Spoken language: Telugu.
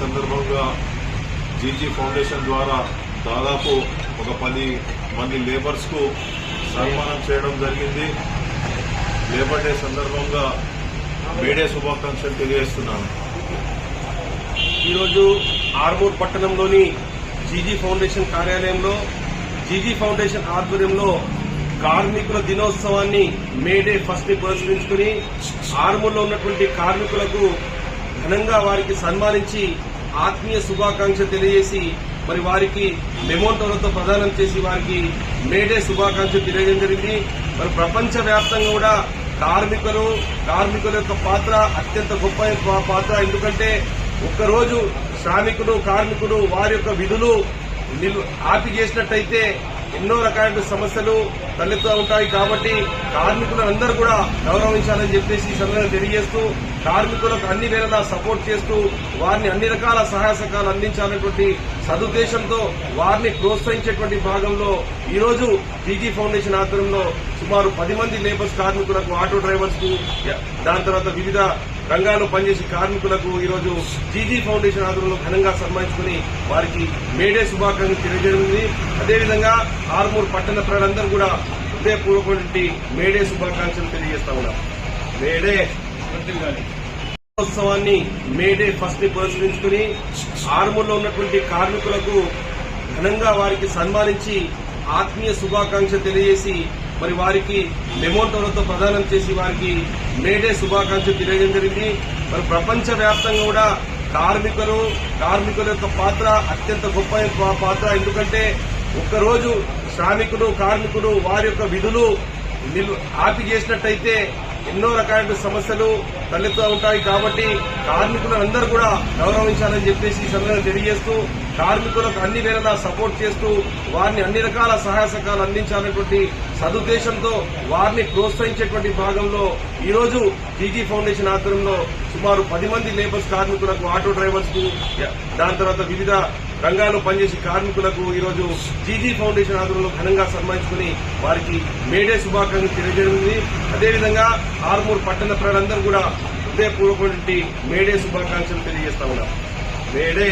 సందర్భంగా జీజీ ఫౌండేషన్ ద్వారా దాదాపు ఒక పది మంది లేబర్స్కు సన్మానం చేయడం జరిగింది. లేబర్ డే సందర్భంగా మేడే శుభాకాంక్షలు తెలియజేస్తున్నాను. ఈరోజు ఆర్మూర్ పట్టణంలోని జీజీ ఫౌండేషన్ కార్యాలయంలో జీజీ ఫౌండేషన్ ఆధ్వర్యంలో కార్మికుల దినోత్సవాన్ని మేడే ఫస్ట్ని పురస్కరించుకుని ఆర్మూర్లో ఉన్నటువంటి కార్మికులకు ఘనంగా వారికి సన్మానించి ఆత్మీయ శుభాకాంక్ష తెలియజేసి మరి వారికి మెమోటోలతో ప్రదానం చేసి వారికి మేడే శుభాకాంక్ష తెలియజేయడం జరిగింది. మరి ప్రపంచవ్యాప్తంగా కూడా కార్మికులు కార్మికుల యొక్క పాత్ర అత్యంత గొప్ప పాత్ర. ఎందుకంటే ఒక్కరోజు శ్రామికుడు కార్మికుడు వారి యొక్క విధులు ఆపి చేసినట్టయితే ఎన్నో రకాల సమస్యలు తలెత్తుతూ ఉంటాయి. కాబట్టి కార్మికులందరూ కూడా గౌరవించాలని చెప్పేసి ఈ సందర్భంగా తెలియజేస్తూ కార్మికులకు అన్ని వేళలా సపోర్ట్ చేస్తూ వారిని అన్ని రకాల సహాయ సహకారాలు అందించాలనేటువంటి సదుద్దేశంతో వారిని ప్రోత్సహించేటువంటి భాగంలో ఈరోజు పీజీ ఫౌండేషన్ ఆధ్వర్యంలో సుమారు పది మంది లేబర్స్ కార్మికులకు ఆటో డ్రైవర్స్కు దాని తర్వాత వివిధ రంగాల్లో పనిచేసే కార్మికులకు ఈరోజు జీజీ ఫౌండేషన్ ఆధ్వర్యంలో ఘనంగా సన్మానించుకుని వారికి మేడే శుభాకాంక్షలు తెలియజేయనుంది అదేవిధంగా ఆర్మూర్ పట్టణ ప్రజలందరూ కూడా హృదయపూర్వకమైనటువంటి మేడే శుభాకాంక్షలు తెలియజేస్తా ఉన్నారు. మేడే! ఉత్సవాన్ని మేడే ఫస్ట్ని పురస్కరించుకుని ఆర్మూర్లో ఉన్నటువంటి కార్మికులకు ఘనంగా వారికి సన్మానించి ఆత్మీయ శుభాకాంక్ష తెలియజేసి మరి వారికి మెమోటోలతో ప్రదానం చేసి వారికి మేడే శుభాకాంక్ష తెలియజేయడం జరిగింది. మరి ప్రపంచవ్యాప్తంగా కూడా కార్మికులు కార్మికుల యొక్క పాత్ర అత్యంత గొప్ప పాత్ర. ఎందుకంటే ఒక్కరోజు శ్రామికులు కార్మికులు వారి యొక్క విధులు ఆపి చేసినట్టయితే ఎన్నో రకాల సమస్యలు తలెత్తుతూ ఉంటాయి కాబట్టి కార్మికులందరూ కూడా గౌరవించాలని చెప్పేసి ఈ సందర్భంగా తెలియజేస్తూ కార్మికులకు అన్ని వేళలా సపోర్ట్ చేస్తూ వారిని అన్ని రకాల సహాయ సహకారాలు అందించాలనేటువంటి సదుద్దేశంతో వారిని ప్రోత్సహించేటువంటి భాగంలో ఈరోజు టీజీ ఫౌండేషన్ ఆధ్వర్యంలో సుమారు పది మంది లేబర్స్ కార్మికులకు ఆటో డ్రైవర్స్కు దాని తర్వాత వివిధ రంగాల్లో పనిచేసే కార్మికులకు ఈరోజు జీజీ ఫౌండేషన్ ఆధ్వర్యంలో ఘనంగా సన్మానించుకుని వారికి మేడే శుభాకాంక్షలు తెలియజేయనుంది. అదేవిధంగా ఆర్మూర్ పట్టణ ప్రజలందరూ కూడా హృదయపూర్వకమైనటువంటి మేడే శుభాకాంక్షలు తెలియజేస్తా ఉన్నారు. మేడే